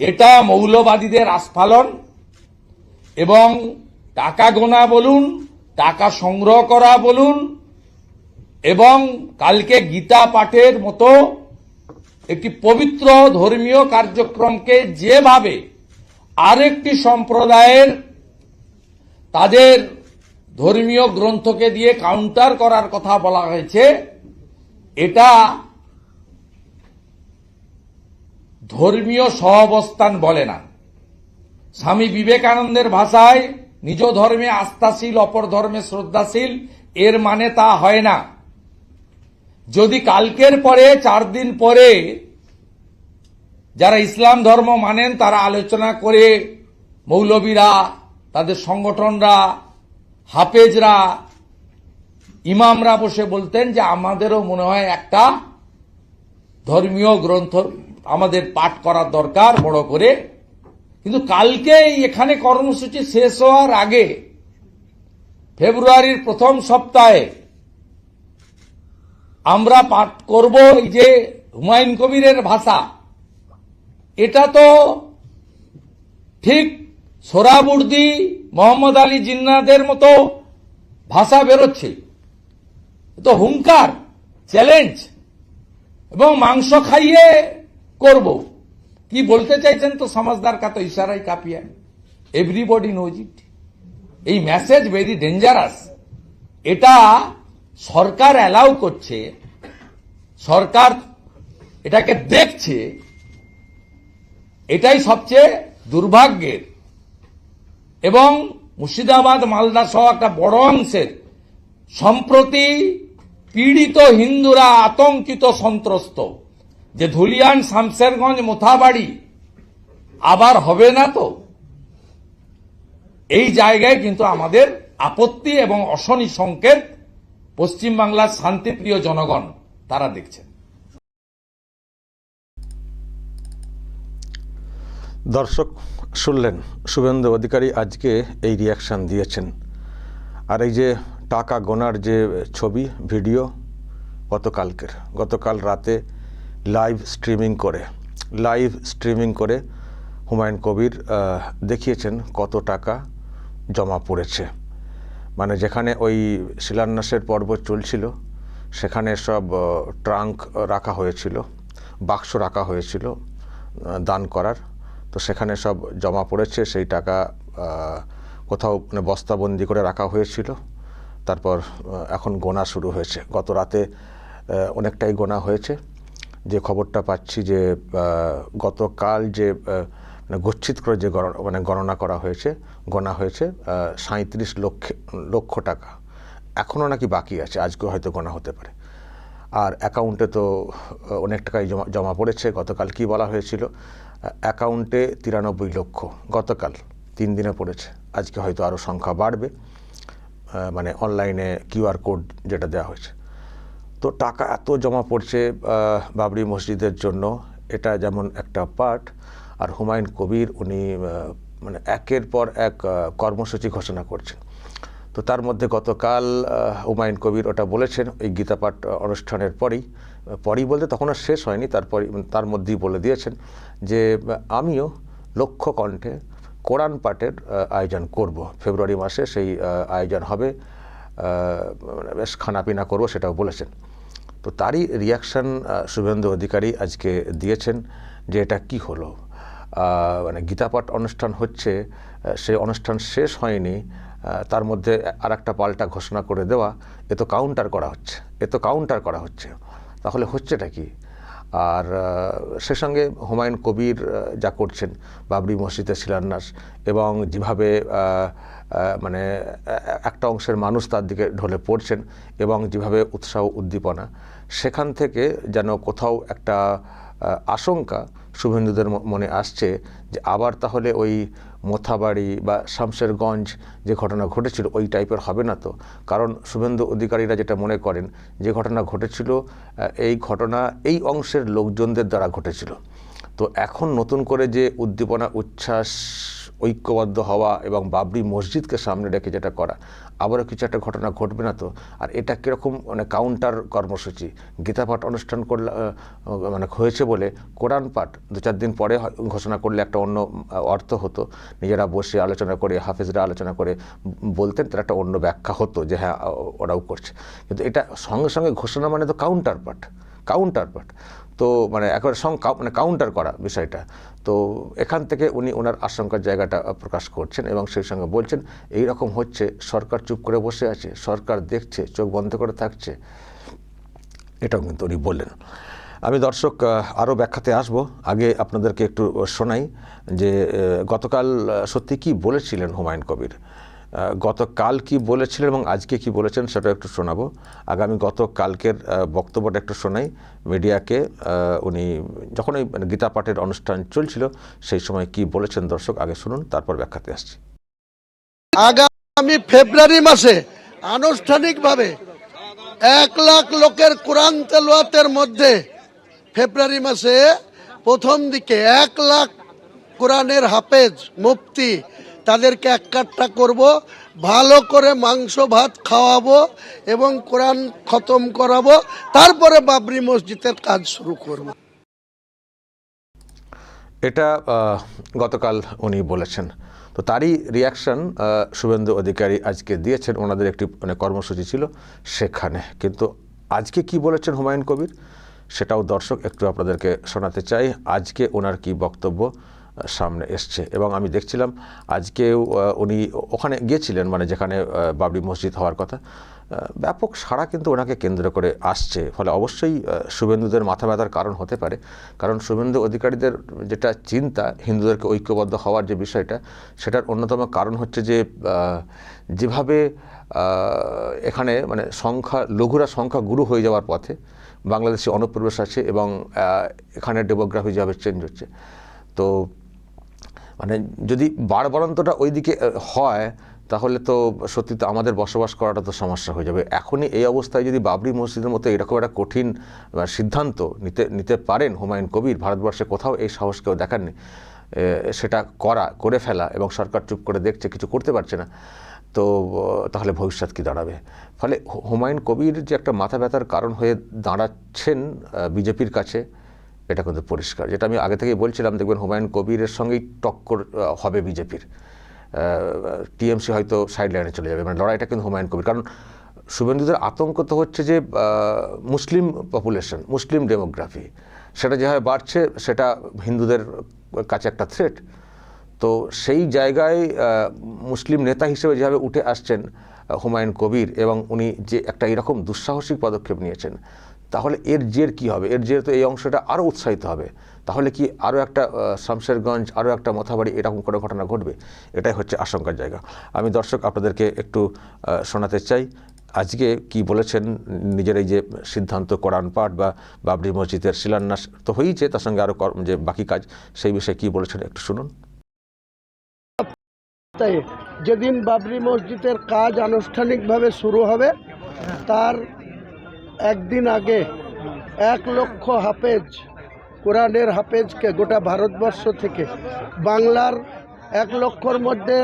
এটা মৌলবাদীদের আস্ফালন এবং টাকা গোনা বলুন, টাকা সংগ্রহ করা বলুন, এবং কালকে গীতা পাঠের মতো একটি পবিত্র ধর্মীয় কার্যক্রমকে যেভাবে আরেকটি সম্প্রদায়ের তাদের ধর্মীয় গ্রন্থকে দিয়ে কাউন্টার করার কথা বলা হয়েছে, এটা ধর্মীয় সহাবস্থান বলে না। স্বামী বিবেকানন্দের ভাষায় নিজ ধর্মে আস্থাশীল, অপর ধর্মে শ্রদ্ধাশীল, এর মানে তা হয় না। যদি কালকের পরে, চার দিন পরে যারা ইসলাম ধর্ম মানেন, তারা আলোচনা করে মৌলবীরা, তাদের সংগঠনরা, হাফেজরা, ইমামরা বসে বলতেন যে আমাদেরও মনে হয় একটা ধর্মীয় গ্রন্থ আমাদের পাঠ করার দরকার, বড় করে। কিন্তু কালকে এখানে কর্মসূচি শেষ হওয়ার আগে ফেব্রুয়ারির প্রথম সপ্তাহে আমরা পাঠ করব এই যে হুমায়ুন কবিরের ভাষা। এটা তো ঠিক সোরাবুর্দি, মোহাম্মদ আলী জিন্নাদের মতো ভাষা বেরোচ্ছে। তো হুঙ্কার, চ্যালেঞ্জ এবং মাংস খাইয়ে করব। কি বলতে চাইছেন তো সমাজদার কা তো ইশারাই কাপিয়া এভরিবডি নোজ ইট এই মেসেজ ভেরি ডেঞ্জারাস এটা সরকার অ্যালাউ করছে, সরকার এটাকে দেখছে, এটাই সবচেয়ে দুর্ভাগ্যের। এবং মুর্শিদাবাদ, মালদা সহ একটা বড় অংশের সম্প্রতি পীড়িত হিন্দুরা আতঙ্কিত, সন্ত্রস্ত। যে ধুলিয়ান, শামশেরগঞ্জ, মোথাবাড়ি আবার হবে না তো? এই জায়গায় কিন্তু আমাদের আপত্তি এবং অশনি সংকেত পশ্চিমবাংলার শান্তিপ্রিয় জনগণ তারা দেখছেন। দর্শক, শুনলেন শুভেন্দু অধিকারী, আজকে এই রিয়াকশান দিয়েছেন। আর এই যে টাকা গোনার যে ছবি ভিডিও গতকালকের, গতকাল রাতে লাইভ স্ট্রিমিং করে লাইভ স্ট্রিমিং করে হুমায়ুন কবির দেখিয়েছেন কত টাকা জমা পড়েছে। মানে যেখানে ওই শিলান্যাসের পর্ব চলছিল, সেখানে সব ট্রাঙ্ক রাখা হয়েছিল, বাক্স রাখা হয়েছিল দান করার। তো সেখানে সব জমা পড়েছে, সেই টাকা কোথাও মানে বস্তাবন্দি করে রাখা হয়েছিল। তারপর এখন গোনা শুরু হয়েছে। গত রাতে অনেকটাই গোনা হয়েছে। যে খবরটা পাচ্ছি যে গতকাল যে গচ্ছিত করে যে গণ- মানে গণনা করা হয়েছে গোনা হয়েছে সাঁত্রিশ লক্ষ লক্ষ টাকা। এখনও নাকি বাকি আছে আজকে হয়তো গণা হতে পারে। আর অ্যাকাউন্টে তো অনেক টাকাই জমা জমা পড়েছে, গতকাল কি বলা হয়েছিল? অ্যাকাউন্টে তিরানব্বই লক্ষ, গতকাল তিন দিনে পড়েছে, আজকে হয়তো আরও সংখ্যা বাড়বে। মানে অনলাইনে কিউআর কোড যেটা দেওয়া হয়েছে। তো টাকা এত জমা পড়ছে বাবরি মসজিদের জন্য, এটা যেমন একটা পার্ট আর হুমায়ুন কবির উনি মানে একের পর এক কর্মসূচি ঘোষণা করছেন। তো তার মধ্যে গতকাল হুমায়ুন কবির ওটা বলেছেন ওই গীতাপাঠ অনুষ্ঠানের পরেই পরেই বলতে তখন আর শেষ হয়নি তারপরে তার মধ্যেই বলে দিয়েছেন যে, আমিও লক্ষ্য কণ্ঠে কোরআন পাঠের আয়োজন করব। ফেব্রুয়ারি মাসে সেই আয়োজন হবে মানে বেশ খানাপিনা করব সেটাও বলেছেন। তো তারই রিয়াকশন শুভেন্দু অধিকারী আজকে দিয়েছেন যে এটা কি হলো। মানে গীতাপাঠ অনুষ্ঠান হচ্ছে সেই অনুষ্ঠান শেষ হয়নি তার মধ্যে আর একটা পাল্টা ঘোষণা করে দেওয়া, এ তো কাউন্টার করা হচ্ছে, এ তো কাউন্টার করা হচ্ছে। তাহলে হচ্ছেটা কি? আর সে সঙ্গে হুমায়ুন কবির যা করছেন, বাবরি মসজিদের শিলান্যাস এবং যেভাবে মানে একটা অংশের মানুষ তার দিকে ঢলে পড়ছেন এবং যেভাবে উৎসাহ উদ্দীপনা, সেখান থেকে যেন কোথাও একটা আশঙ্কা শুভেন্দুদের মনে আসছে যে আবার তাহলে ওই মোথাবাড়ি বা শামশেরগঞ্জ যে ঘটনা ঘটেছিল ওই টাইপের হবে না তো? কারণ শুভেন্দু অধিকারীরা যেটা মনে করেন যে ঘটনা ঘটেছিল এই ঘটনা এই অংশের লোকজনদের দ্বারা ঘটেছিল। তো এখন নতুন করে যে উদ্দীপনা, উচ্ছ্বাস ঐক্যবদ্ধ হওয়া এবং বাবরি মসজিদকে সামনে রেখে যেটা করা। আবারও কিছু একটা ঘটনা ঘটবে না তো? আর এটা কীরকম মানে কাউন্টার কর্মসূচি? গীতা পাঠ অনুষ্ঠান করলে মানে হয়েছে বলে কোরআন পাঠ দু চার দিন পরে ঘোষণা করলে একটা অন্য অর্থ হতো। নিজেরা বসে আলোচনা করে, হাফেজরা আলোচনা করে বলতেন, তার একটা অন্য ব্যাখ্যা হতো যে হ্যাঁ ওরাও করছে। কিন্তু এটা সঙ্গে সঙ্গে ঘোষণা মানে তো কাউন্টার পাঠ। কাউন্টার পার্ট তো মানে একেবারে মানে কাউন্টার করা বিষয়টা। তো এখান থেকে উনি ওনার আশঙ্কার জায়গাটা প্রকাশ করছেন এবং সেই সঙ্গে বলছেন এই রকম হচ্ছে, সরকার চুপ করে বসে আছে, সরকার দেখছে, চোখ বন্ধ করে থাকছে। এটাও কিন্তু উনি বললেন। আমি দর্শক আরও ব্যাখ্যাতে আসব। আগে আপনাদেরকে একটু শোনাই যে গতকাল সত্যি কি বলেছিলেন হুমায়ুন কবির? গতকাল কি বলেছিলেন এবং আজকে কি বলেছেন সেটা একটু শোনাবো। আগামী গতকালকের বক্তব্যটা একটু শোনাই। মিডিয়াকে উনি যখন ওই মানে গীতা পাঠের অনুষ্ঠান চলছিল, সেই সময় কি বলেছেন দর্শক, আগে শুনুন, তারপর ব্যাখ্যাতে আসছি। আগামী ফেব্রুয়ারি মাসে আনুষ্ঠানিকভাবে এক লাখ লোকের কোরআন তেলোয়াতের মধ্যে ফেব্রুয়ারি মাসে প্রথম দিকে এক লাখ কোরআনের হাফেজ, মুফতি তাদেরকে এক কাট্টা করব, ভালো করে মাংস, ভাত খাওয়াবো এবং কোরআন খতম করাবো, তারপরে বাবরি মসজিদের কাজ শুরু করব। এটা গতকাল উনি বলেছেন। তো তারই রিয়াকশন শুভেন্দু অধিকারী আজকে দিয়েছেন। ওনাদের একটি মানে কর্মসূচি ছিল সেখানে। কিন্তু আজকে কি বলেছেন হুমায়ুন কবির? সেটাও দর্শক একটু আপনাদেরকে শোনাতে চাই। আজকে ওনার কি বক্তব্য? সামনে এসছে। এবং আমি দেখছিলাম, আজকেও উনি ওখানে গিয়েছিলেন মানে যেখানে বাবরি মসজিদ হওয়ার কথা। ব্যাপক সাড়া কিন্তু ওনাকে কেন্দ্র করে আসছে। ফলে অবশ্যই শুভেন্দুদের মাথা ব্যথার কারণ হতে পারে। কারণ শুভেন্দু অধিকারীদের যেটা চিন্তা, হিন্দুদেরকে ঐক্যবদ্ধ হওয়ার যে বিষয়টা, সেটার অন্যতম কারণ হচ্ছে যে যেভাবে এখানে মানে সংখ্যা, লঘুরা সংখ্যা গুরু হয়ে যাওয়ার পথে বাংলাদেশে অনুপ্রবেশ আছে এবং এখানে ডেমোগ্রাফি যেভাবে চেঞ্জ হচ্ছে। তো মানে যদি বাড়বাড়ন্তটা ওইদিকে হয়, তাহলে তো সত্যি তো আমাদের বসবাস করাটা তো সমস্যা হয়ে যাবে। এখনই এই অবস্থায় যদি বাবরি মসজিদের মতো এরকম একটা কঠিন সিদ্ধান্ত নিতে নিতে পারেন হুমায়ুন কবির, ভারতবর্ষে কোথাও এই সাহস কেউ দেখাননি সেটা করা, করে ফেলা এবং সরকার চুপ করে দেখছে, কিছু করতে পারছে না, তো তাহলে ভবিষ্যৎ কি দাঁড়াবে? ফলে হুমায়ুন কবির যে একটা মাথা ব্যথার কারণ হয়ে দাঁড়াচ্ছেন বিজেপির কাছে এটা কিন্তু পরিষ্কার। যেটা আমি আগে থেকেই বলছিলাম, দেখবেন হুমায়ুন কবিরের সঙ্গেই টক্কর হবে বিজেপির। টিএমসি হয়তো সাইড লাইনে চলে যাবে মানে লড়াইটা কিন্তু হুমায়ুন কবির। কারণ শুভেন্দুদের আতঙ্ক তো হচ্ছে যে মুসলিম পপুলেশন মুসলিম ডেমোগ্রাফি সেটা যেভাবে বাড়ছে, সেটা হিন্দুদের কাছে একটা থ্রেট তো সেই জায়গায় মুসলিম নেতা হিসেবে যেভাবে উঠে আসছেন হুমায়ুন কবির এবং উনি যে একটা এরকম দুঃসাহসিক পদক্ষেপ নিয়েছেন তাহলে এর জের কি হবে? এর জের তো এই অংশটা আরও উৎসাহিত হবে। তাহলে কি আরও একটা শামশেরগঞ্জ আরও একটা মথাবাড়ি এরকম কোনো ঘটনা ঘটবে? এটাই হচ্ছে আশঙ্কার জায়গা। আমি দর্শক আপনাদেরকে একটু শোনাতে চাই, আজকে কি বলেছেন নিজের এই যে সিদ্ধান্ত কোরআন পাঠ বা বাবরি মসজিদের শিলান্যাস তো হয়েইছে, তার সঙ্গে আরও যে বাকি কাজ, সেই বিষয়ে কি বলেছেন একটু শুনুন। যেদিন বাবরি মসজিদের কাজ আনুষ্ঠানিকভাবে শুরু হবে, তার একদিন আগে এক লক্ষ হাফেজ, কোরআনের হাফেজকে গোটা ভারতবর্ষ থেকে বাংলার এক লক্ষর মধ্যে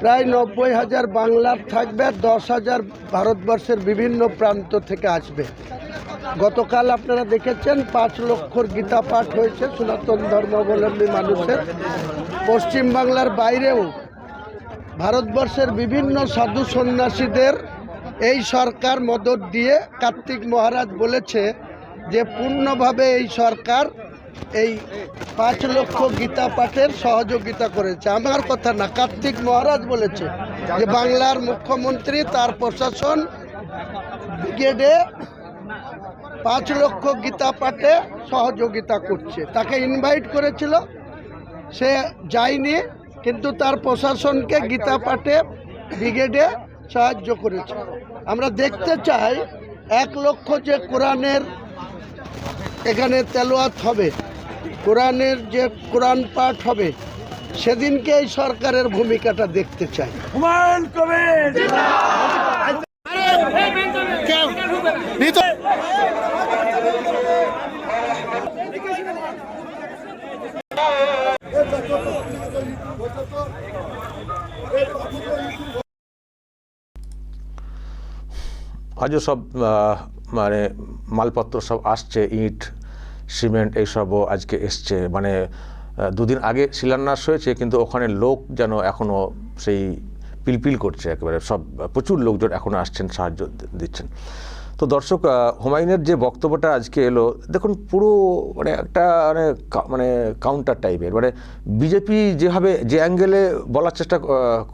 প্রায় নব্বই হাজার বাংলার থাকবে, দশ হাজার ভারতবর্ষের বিভিন্ন প্রান্ত থেকে আসবে। গতকাল আপনারা দেখেছেন, পাঁচ লক্ষর গীতা পাঠ হয়েছে সনাতন ধর্মাবলম্বী মানুষের। পশ্চিমবাংলার বাইরেও ভারতবর্ষের বিভিন্ন সাধু সন্ন্যাসীদের এই সরকার মদত দিয়ে কার্তিক মহারাজ বলেছে যে পূর্ণভাবে এই সরকার এই পাঁচ লক্ষ গীতা পাঠের সহযোগিতা করেছে। আমার কথা না, কার্তিক মহারাজ বলেছে যে বাংলার মুখ্যমন্ত্রী তার প্রশাসন ব্রিগেডে পাঁচ লক্ষ গীতা পাঠে সহযোগিতা করছে। তাকে ইনভাইট করেছিল, সে যায়নি, কিন্তু তার প্রশাসনকে গীতা পাঠে ব্রিগেডে সাহায্য করেছে। আমরা দেখতে চাই এক লক্ষ যে কোরআনের এখানে তেলোয়াত হবে কোরআনের যে কোরআন পাঠ হবে সেদিনকে এই সরকারের ভূমিকাটা দেখতে চাই। আজও সব মানে মালপত্র সব আসছে, ইট, সিমেন্ট এইসবও আজকে এসছে। মানে দুদিন আগে শিলান্যাস হয়েছে, কিন্তু ওখানে লোক যেন এখনও সেই পিলপিল করছে একেবারে। সব, প্রচুর লোকজন এখনও আসছেন, সাহায্য দিচ্ছেন। তো দর্শক হুমায়ুনের যে বক্তব্যটা আজকে এলো, দেখুন পুরো মানে একটা মানে মানে কাউন্টার টাইপের মানে বিজেপি যেভাবে যে অ্যাঙ্গেলে বলার চেষ্টা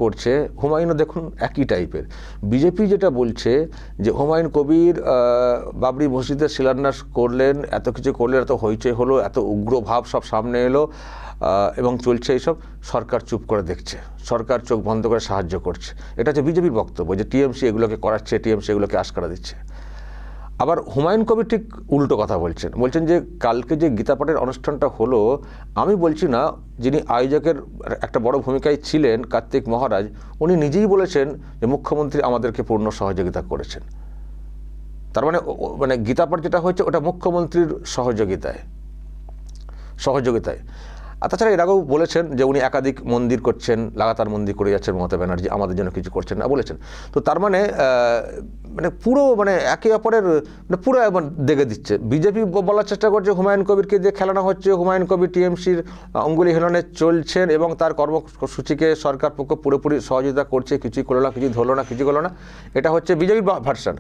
করছে, হুমায়ুনও দেখুন একই টাইপের বিজেপি যেটা বলছে যে হুমায়ুন কবির বাবরি মসজিদের শিলান্যাস করলেন, এত কিছু করলেন, এত হইচই হলো, এত উগ্র ভাব সব সামনে এলো এবং চলছে এইসব, সরকার চুপ করে দেখছে, সরকার চোখ বন্ধ করে সাহায্য করছে। এটা হচ্ছে বিজেপির বক্তব্য যে টিএমসি এগুলোকে করাচ্ছে টিএমসি এগুলোকে আশকারা দিচ্ছে। আবার হুমায়ুন কবির ঠিক উল্টো কথা বলছেন। বলছেন যে, কালকে যে গীতাপাঠের অনুষ্ঠানটা হলো, আমি বলছি না, যিনি আয়োজকের একটা বড় ভূমিকায় ছিলেন, কার্তিক মহারাজ, উনি নিজেই বলেছেন যে, মুখ্যমন্ত্রী আমাদেরকে পূর্ণ সহযোগিতা করেছেন। তার মানে মানে গীতাপাঠ যেটা হয়েছে, ওটা মুখ্যমন্ত্রীর সহযোগিতায়। সহযোগিতায়। আর তাছাড়া এর আগেও বলেছেন যে উনি একাধিক মন্দির করছেন, লাগাতার মন্দির করে যাচ্ছেন মমতা ব্যানার্জি, আমাদের জন্য কিছু করছেন না বলেছেন। তো তার মানে মানে পুরো মানে একে অপরের মানে পুরো একবার দেখে দিচ্ছে। বিজেপি বলার চেষ্টা করছে হুমায়ুন কবিরকে যে খেলানো হচ্ছে, হুমায়ুন কবির টিএমসির অঙ্গুলি হেলনে চলছেন এবং তার কর্মসূচিকে সরকার পক্ষ পুরোপুরি সহযোগিতা করছে, কিছুই করল না, কিছুই ধরলো না কিছু করল না। এটা হচ্ছে বিজেপির ভার্সান।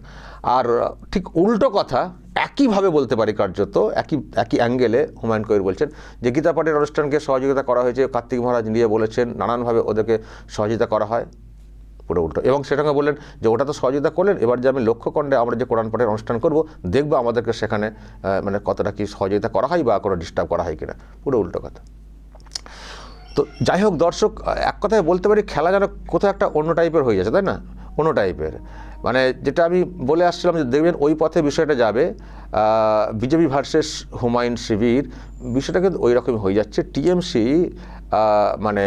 আর, ঠিক উল্টো কথা একইভাবে বলতে পারি কার্যত, একই একই অ্যাঙ্গেলে হুমায়ুন কবির বলছেন যে গীতা পাঠের অনুষ্ঠানকে সহযোগিতা করা হয়েছে, কার্তিক মহারাজ নিয়ে বলেছেন নানানভাবে ওদেরকে সহযোগিতা করা হয়। পুরো উল্টো। এবং সেটাকে বললেন যে ওটা তো সহযোগিতা করলেন, এবার যে আমি লক্ষ্যখণ্ডে আমরা যে কোরআন পাঠের অনুষ্ঠান করব, দেখব আমাদেরকে সেখানে মানে কতটা কি সহযোগিতা করা হয় বা কোনো ডিস্টার্ব করা হয় কিনা। পুরো উল্টো কথা। তো যাই হোক দর্শক, এক কথায় বলতে পারি খেলা যেন কোথাও একটা অন্য টাইপের হয়ে যাচ্ছে তাই না? অন্য টাইপের মানে যেটা আমি বলে আসছিলাম যে দেখবেন ওই পথে বিষয়টা যাবে বিজেপি ভার্সেস হুমায়ুন শিবির, বিষয়টা কিন্তু ওই রকমই হয়ে যাচ্ছে। টিএমসি মানে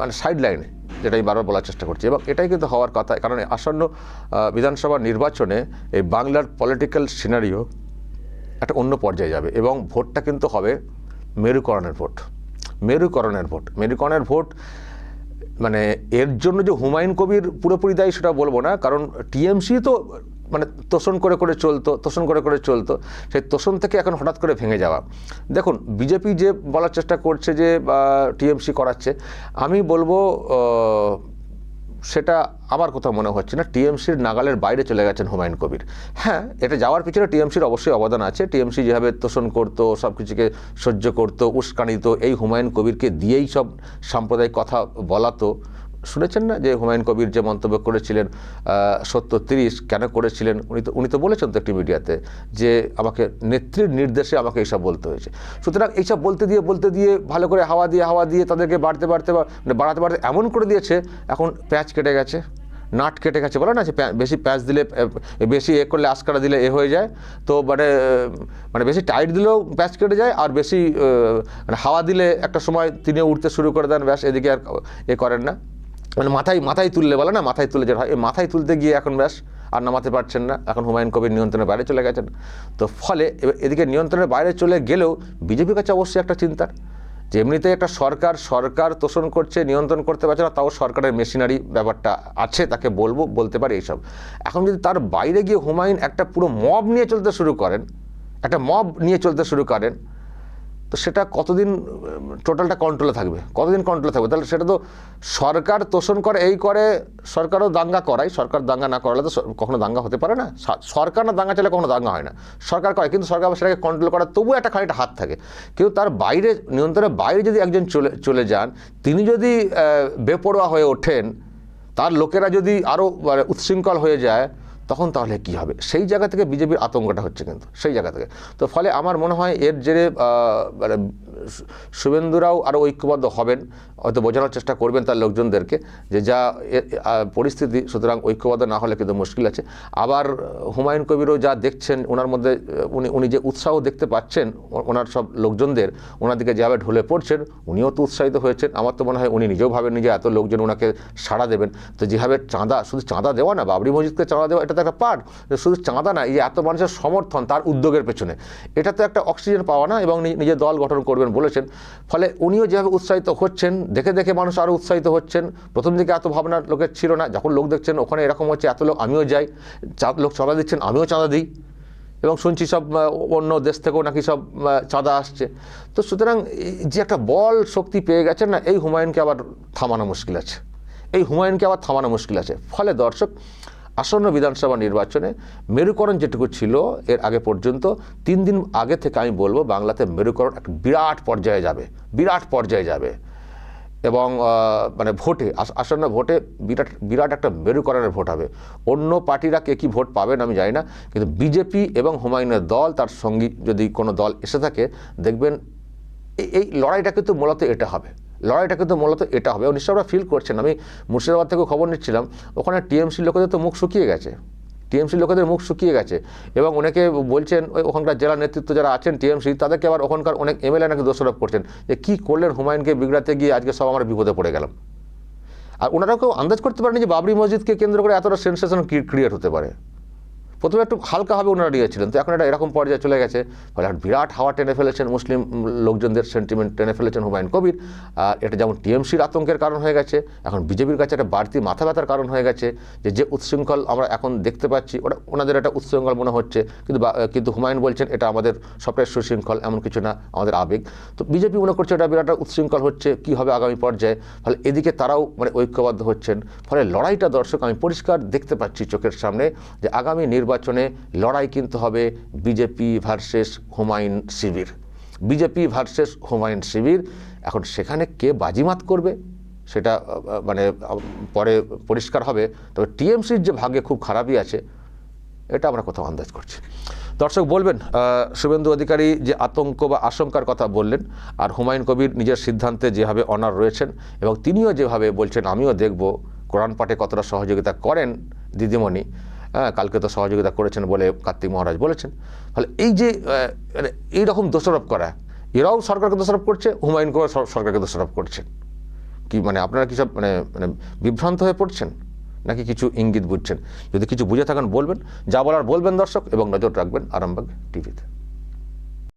মানে সাইড লাইনে যেটা আমি বারবার বলার চেষ্টা করছি। এবং এটাই কিন্তু হওয়ার কথা, কারণ আসন্ন বিধানসভা নির্বাচনে এই বাংলার পলিটিক্যাল সিনারিও একটা অন্য পর্যায়ে যাবে। এবং ভোটটা কিন্তু হবে মেরুকরণের ভোট। মেরুকরণের ভোট। মেরুকরণের ভোট মানে এর জন্য যে হুমায়ুন কবির পুরোপুরি দায়ী সেটা বলব না, কারণ টিএমসি তো মানে তোষণ করে করে চলতো, তোষণ করে করে চলতো, সেই তোষণ থেকে এখন হঠাৎ করে ভেঙে যাওয়া। দেখুন, বিজেপি যে বলার চেষ্টা করছে যে টিএমসি করাচ্ছে, আমি বলব সেটা আমার কথা মনে হচ্ছে না। টিএমসির নাগালের বাইরে চলে গেছেন হুমায়ুন কবির। হ্যাঁ এটা যাওয়ার পিছনে টিএমসির অবশ্যই অবদান আছে। টিএমসি যেভাবে তোষণ করতো সব কিছুকে সহ্য করতো, উস্কানিত, এই হুমায়ুন কবিরকে দিয়েই সব সাম্প্রদায়িক কথা বলাতো। শুনেছেন না যে হুমায়ুন কবির যে মন্তব্য করেছিলেন সত্তর তিরিশ কেন করেছিলেন? উনি তো উনি তো বলেছেন তো একটি মিডিয়াতে যে আমাকে নেত্রীর নির্দেশে আমাকে এইসব বলতে হয়েছে। সুতরাং এইসব বলতে দিয়ে বলতে দিয়ে, ভালো করে হাওয়া দিয়ে হাওয়া দিয়ে তাদেরকে বাড়তে বাড়তে মানে বাড়াতে বাড়াতে এমন করে দিয়েছে, এখন প্যাচ কেটে গেছে, নাট কেটে গেছে। বলে না যে বেশি প্যাঁচ দিলে বেশি এ করলে আস্কারা দিলে এ হয়ে যায়, তো মানে মানে বেশি টাইট দিলেও প্যাঁচ কেটে যায়, আর বেশি মানে হাওয়া দিলে একটা সময় তিনি উঠতে শুরু করে দেন, ব্যাস এদিকে আর এ করেন না। মানে মাথায় মাথায় তুললে বলে না, মাথায় তুলে যেটা হয় এই মাথায় তুলতে গিয়ে এখন ব্যাস আর নামাতে পারছেন না, এখন হুমায়ুন কবির নিয়ন্ত্রণের বাইরে চলে গেছেন। তো ফলে এদিকে নিয়ন্ত্রণের বাইরে চলে গেলেও বিজেপির কাছে অবশ্যই একটা চিন্তার যে এমনিতে একটা সরকার সরকার তোষণ করছে, নিয়ন্ত্রণ করতে পারছে না, তাও সরকারের মেশিনারি ব্যাপারটা আছে, তাকে বলব, বলতে পারি এইসব। এখন যদি তার বাইরে গিয়ে হুমায়ুন একটা পুরো মব নিয়ে চলতে শুরু করেন, একটা মব নিয়ে চলতে শুরু করেন তো সেটা কতদিন টোটালটা কন্ট্রোলে থাকবে? কতদিন কন্ট্রোলে থাকবে? তাহলে সেটা তো সরকার তোষণ করে, এই করে সরকারও দাঙ্গা করায়। সরকার দাঙ্গা না করালে তো কখনো দাঙ্গা হতে পারে না। সরকার না দাঙ্গা চলে কখনো দাঙ্গা হয় না। সরকার করে, কিন্তু সরকার সেটাকে কন্ট্রোল করার তবুও একটা খানিকটা হাত থাকে। কিন্তু তার বাইরে নিয়ন্ত্রণের বাইরে যদি একজন চলে চলে যান, তিনি যদি বেপরোয়া হয়ে ওঠেন, তার লোকেরা যদি আরও মানে উচ্ছৃঙ্খল হয়ে যায় তখন তাহলে কি হবে? সেই জায়গা থেকে বিজেপির আতঙ্কটা হচ্ছে কিন্তু, সেই জায়গা থেকে। তো ফলে আমার মনে হয় এর জেরে মানে শুভেন্দুরাও আরও ঐক্যবদ্ধ হবেন, হয়তো বোঝানোর চেষ্টা করবেন তার লোকজনদেরকে যে যা পরিস্থিতি, সুতরাং ঐক্যবদ্ধ না হলে কিন্তু মুশকিল আছে। আবার হুমায়ুন কবিরও যা দেখছেন ওনার মধ্যে উনি উনি যে উৎসাহ দেখতে পাচ্ছেন ওনার সব লোকজনদের ওনার দিকে যেভাবে ঢলে পড়ছেন, উনিও তো উৎসাহিত হয়েছেন। আমার তো মনে হয় উনি নিজেও ভাবেন যে এত লোকজন ওনাকে সাড়া দেবেন। তো যেভাবে চাঁদা, শুধু চাঁদা দেওয়া না, বাবরি মসজিদকে চাঁদা দেওয়া, এটা একটা পার্ট শুধু চাঁদা না, এই এত মানুষের সমর্থন তার উদ্যোগের পেছনে। এটা তো একটা অক্সিজেন পাওয়া না, এবং নিজের দল গঠন করবেন বলেছেন। ফলে উনিও যেভাবে উৎসাহিত হচ্ছেন, দেখে দেখে মানুষ আরও উৎসাহিত হচ্ছেন। প্রথম দিকে এত ভাবনা লোকের ছিল না, যখন লোক দেখছেন ওখানে এরকম হচ্ছে, এত লোক আমিও যাই লোক চাঁদা দিচ্ছেন, আমিও চাঁদা দিই। এবং শুনছি সব অন্য দেশ থেকেও নাকি সব চাঁদা আসছে। তো সুতরাং যে একটা বল শক্তি পেয়ে গেছেন না, এই হুমায়ুনকে আবার থামানো মুশকিল আছে। এই হুমায়ুনকে আবার থামানো মুশকিল আছে। ফলে দর্শক আসন্ন বিধানসভা নির্বাচনে মেরুকরণ যেটুকু ছিল, এর আগে পর্যন্ত তিন দিন আগে থেকে আমি বলব বাংলাতে মেরুকরণ একটা বিরাট পর্যায়ে যাবে, বিরাট পর্যায়ে যাবে। এবং মানে ভোটে আসন্ন ভোটে বিরাট বিরাট একটা মেরুকরণের ভোট হবে। অন্য পার্টিরা কে কী ভোট পাবেন আমি জানি না, কিন্তু বিজেপি এবং হুমায়ুনের দল, তার সঙ্গী যদি কোনো দল এসে থাকে, দেখবেন এই- এই লড়াইটা কিন্তু মূলত এটা হবে। লড়াইটা কিন্তু মূলত এটা হবে। নিশ্চয় ওরা ফিল করছেন। আমি মুর্শিদাবাদ থেকে খবর নিচ্ছিলাম। ওখানে টিএমসি লোকেদের তো মুখ শুকিয়ে গেছে। টিএমসি লোকেদের মুখ শুকিয়ে গেছে। এবং অনেকে বলছেন, ওই ওখানকার জেলা নেতৃত্ব যারা আছেন টিএমসি, তাদেরকে আবার ওখানকার অনেক এমএলএ নাকি দোষারোপ করছেন। যে কী করলেন হুমায়ুনকে বিগড়াতে গিয়ে আজকে সব আমরা বিপদে পড়ে গেলাম। আর ওনারাও কেউ আন্দাজ করতে পারেনি যে বাবরি মসজিদকে কেন্দ্র করে এতটা সেন্সেশন ক্রিয়েট হতে পারে। প্রথমে একটু হালকাভাবে ওনারা নিয়েছিলেন, তো এখন এটা এরকম পর্যায়ে চলে গেছে। ফলে এখন বিরাট হাওয়া টেনে ফেলেছেন মুসলিম লোকজনদের সেন্টিমেন্ট টেনে ফেলেছেন হুমায়ুন কবির। আর এটা যেমন টিএমসির আতঙ্কের কারণ হয়ে গেছে, এখন বিজেপির কাছে একটা বাড়তি মাথা ব্যথার কারণ হয়ে গেছে যে যে উচ্ছৃঙ্খল আমরা এখন দেখতে পাচ্ছি, ওটা ওনাদের একটা উচ্ছৃঙ্খল মনে হচ্ছে। কিন্তু কিন্তু হুমায়ুন বলছেন, এটা আমাদের সবটাই সুশৃঙ্খল, এমন কিছু না, আমাদের আবেগ। তো বিজেপি মনে করছে এটা বিরাট একটা উচ্ছৃঙ্খল হচ্ছে, কী হবে আগামী পর্যায়ে? ফলে এদিকে তারাও মানে ঐক্যবদ্ধ হচ্ছেন। ফলে লড়াইটা দর্শক, আমি পরিষ্কার দেখতে পাচ্ছি চোখের সামনে যে, আগামী নির্বাচনে লড়াই কিন্তু হবে বিজেপি ভার্সেস হুমায়ুন শিবির। বিজেপি ভার্সেস হুমায়ুন শিবির, এখন সেখানে কে বাজিমাত করবে সেটা মানে পরে পরিষ্কার হবে। তবে টিএমসির যে ভাগ্যে খুব খারাপই আছে, এটা আমরা কোথাও আন্দাজ করছি। দর্শক বলবেন শুভেন্দু অধিকারী যে আতঙ্ক বা আশঙ্কার কথা বললেন, আর হুমায়ুন কবির নিজের সিদ্ধান্তে যেভাবে অনার রয়েছেন এবং তিনিও যেভাবে বলছেন, আমিও দেখব কোরআন পাঠে কতটা সহযোগিতা করেন দিদিমণি। কালকে তো সহযোগিতা করেছেন বলে কার্তিক মহারাজ বলেছেন। ফলে এই যে মানে এইরকম দোষারোপ করা, এরাও সরকারকে দোষারোপ করছে, হুমায়ুন কবির সরকারকে দোষারোপ করছেন। কি মানে আপনারা কি সব মানে মানে বিভ্রান্ত হয়ে পড়ছেন? নাকি কিছু ইঙ্গিত বুঝছেন? যদি কিছু বুঝে থাকেন বলবেন, যা বলার বলবেন দর্শক, এবং নজর রাখবেন আরামবাগ টিভিতে।